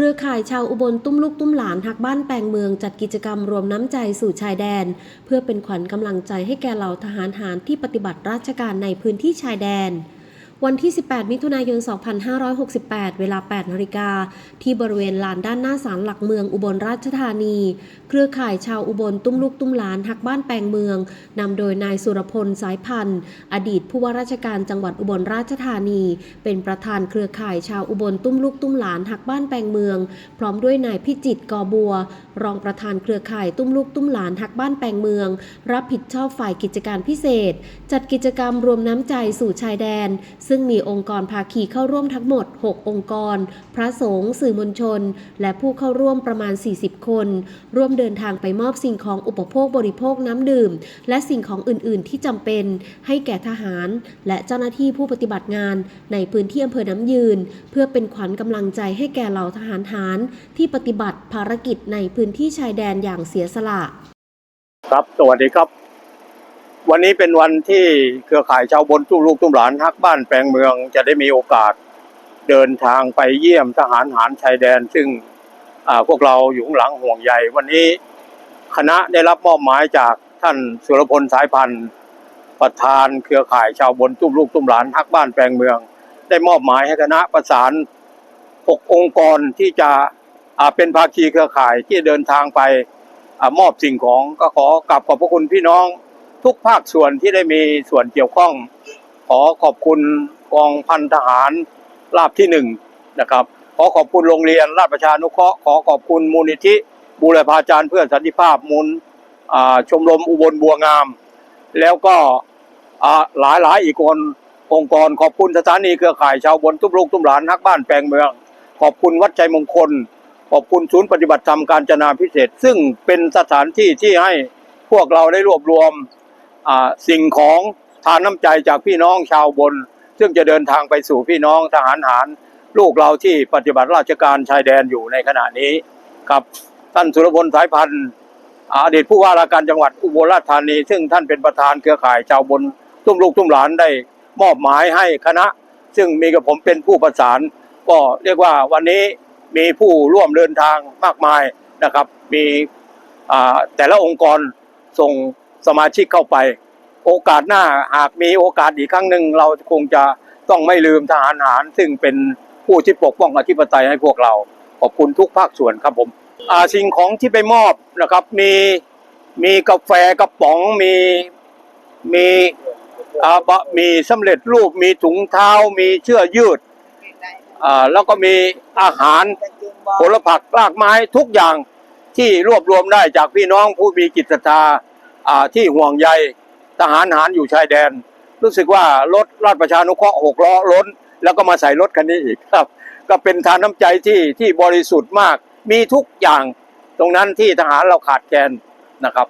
เครือข่ายชาวอุบลตุ้มลูกตุ้มหลานหักบ้านแปลงเมืองจัดกิจกรรมรวมน้ำใจสู่ชายแดน เพื่อเป็นขวัญกำลังใจให้แก่เหล่าทหารหารที่ปฏิบัติราชการในพื้นที่ชายแดน วันที่ 18 มิถุนายน 2568 เวลา 8นาฬิกา ที่บริเวณลานด้านหน้าศาลหลักเมืองอุบลราชธานี เครือข่ายชาวอุบลตุ้มลูกตุ้มหลานหักบ้านแปลงเมือง นำโดยนายสุรพลสายพันธ์ อดีตผู้ว่าราชการจังหวัดอุบลราชธานี เป็นประธานเครือข่ายชาวอุบลตุ้มลูกตุ้มหลานหักบ้านแปลงเมือง พร้อมด้วยนายพิจิตกอบัว รองประธานเครือข่ายตุ้มลูกตุ้มหลานหักบ้านแปลงเมือง รับผิดชอบฝ่ายกิจการพิเศษ จัดกิจกรรมรวมน้ำใจสู่ชายแดนซึ่งมีองค์กรภาคีเข้าร่วมทั้งหมด 6 องค์กร พระสงฆ์สื่อมวลชน และผู้เข้าร่วมประมาณ 40 คน ร่วมเดินทางไปมอบสิ่งของอุปโภคบริโภคน้ำดื่ม และสิ่งของอื่น ๆ ที่จำเป็น ให้แก่ทหาร และเจ้าหน้าที่ผู้ปฏิบัติงาน ในพื้นที่อำเภอน้ำยืน เพื่อเป็นขวัญกำลังใจให้แก่เหล่าทหารหารที่ปฏิบัติภารกิจในพื้นที่ชายแดนอย่างเสียสละ ครับสวัสดีครับ วันนี้เป็นวันที่เครือข่ายชาวบนตุ้มลูกตุ้มหลานฮักบ้านแปลงเมืองจะได้มีโอกาสเดินทางไปเยี่ยมทหารหารชายแดน ซึ่งพวกเราอยู่หลังห่วงใยวันนี้คณะได้รับมอบหมายจากท่านสุรพลสายพันธ์ประธานเครือข่ายชาวบนตุ้มลูกตุ้มหลานฮักบ้านแปลงเมือง ได้มอบหมายให้คณะประสานหกองค์กรที่จะเป็นภาคีเครือข่ายที่เดินทางไปอมอบสิ่งของก็ขอกราบขอบพระคุณพี่น้อง ทุกภาคส่วนที่ได้มีส่วนเกี่ยวข้อง ขอขอบคุณกองพันทหารราบที่หนึ่งนะครับ ขอขอบคุณโรงเรียนราชประชานุเคราะห์ขอขอบคุณมูลนิธิบูรพาจารย์เพื่อสันติภาพมูลชมรมอุบลบัวงาม แล้วก็หลายหลายอีกคนองค์กรขอบคุณสถานีเครือข่ายชาวบนตุ้มลูกตุ้มหลานฮักบ้านแปลงเมือง ขอบคุณวัดใจมงคล ขอบคุณศูนย์ปฏิบัติธรรมการจนาพิเศษ ซึ่งเป็นสถานที่ที่ให้พวกเราได้รวบรวม สิ่งของทานน้ำใจจากพี่น้องชาวบน ซึ่งจะเดินทางไปสู่พี่น้องทหารหารลูกเราที่ปฏิบัติราชการชายแดนอยู่ในขณะนี้ครับท่านสุรพลสายพันธ์อดีตผู้ว่าราชการจังหวัดอุบลราชธานี ซึ่งท่านเป็นประธานเครือข่ายชาวบนตุ้มลูกตุ้มหลานได้มอบหมายให้คณะ ซึ่งมีกับผมเป็นผู้ประสาน ก็เรียกว่าวันนี้มีผู้ร่วมเดินทางมากมายนะครับ มีแต่ละองค์กรส่ง สมาชิกเข้าไป โอกาสหน้าหากมีโอกาสอีกครั้งหนึ่งเราคงจะต้องไม่ลืมทหารหาร ซึ่งเป็นผู้ที่ปกป้องอธิปไตยให้พวกเรา ขอบคุณทุกภาคส่วนครับผมอาสิ่งของที่ไปมอบนะครับ มีมีกาแฟกระป๋องมีมีอ่าบะมีสำเร็จรูปมีถุงเท้ามีเสื้อยืดอ่าแล้วก็มีอาหารผลผักรากไม้ทุกอย่างที่รวบรวมได้จากพี่น้องผู้มีจิตศรัทธาอ่า ที่ห่วงใยทหารหารอยู่ชายแดน รู้สึกว่ารถราชประชานุเคราะห์หกล้อล้น แล้วก็มาใส่รถคันนี้อีกครับ ก็เป็นทานน้ำใจที่ที่บริสุทธิ์มาก มีทุกอย่างตรงนั้นที่ทหารเราขาดแคลนนะครับ